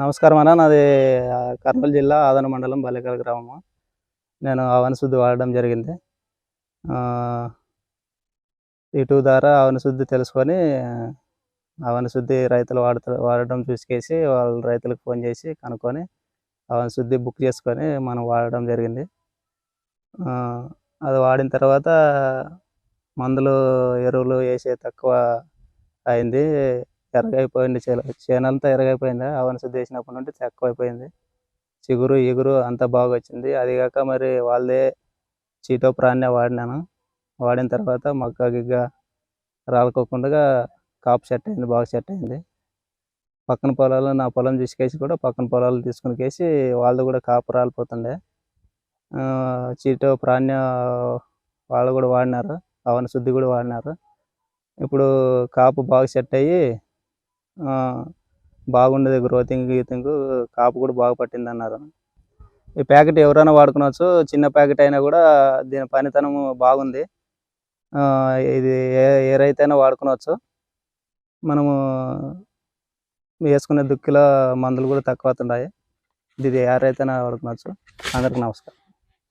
నమస్కారం అన్న. నాది కర్నూలు జిల్లా ఆదన మండలం బల్లికల గ్రామము. నేను అవన శుద్ధి వాడడం జరిగింది. ఇటు ద్వారా అవన శుద్ధి తెలుసుకొని అవన శుద్ధి రైతులు వాడుతూ వాడడం చూసుకేసి వాళ్ళ రైతులకు ఫోన్ చేసి కనుక్కొని అవన శుద్ధి బుక్ చేసుకొని మనం వాడడం జరిగింది. అది వాడిన తర్వాత మందులు ఎరువులు వేసే తక్కువ అయింది. ఎరగైపోయింది చేను చేనంతా ఎరగైపోయింది? అవన శుద్ధి నుండి తక్కువైపోయింది. చిగురు ఎగురు అంతా బాగా వచ్చింది అదిగాక మరి వాళ్ళదే చీటో ప్రాణ్య వాడినాను. వాడిన తర్వాత మొక్క గిగ్గ రాలుకోకుండా కాపు సెట్ అయింది బాగా సెట్ అయింది. పక్కన పొలాలు నా పొలం తీసుకేసి కూడా పక్కన పొలాలు తీసుకుని కేసి వాళ్ళది కూడా కాపు రాలిపోతుండే. చీటో ప్రాణ్య వాళ్ళు కూడా వాడినారు. అవన శుద్ధి కూడా వాడినారు. ఇప్పుడు కాపు బాగా సెట్ అయ్యి బాగుండేది గ్రోతింగ్ గీతింగ్ కాపు కూడా బాగా పట్టింది అన్నారు ఈ ప్యాకెట్ ఎవరైనా వాడుకోవచ్చు చిన్న ప్యాకెట్ అయినా కూడా దీని పనితనం బాగుంది. ఆ, ఇది ఏ ఏ రైతైనా వాడుకోవచ్చు. మనము వేసుకునే దుక్కిలో మందులు కూడా తక్కువ అవుతున్నాయి ఇది ఏ రైతైనా వాడుకోవచ్చు. అందరికీ నమస్కారం.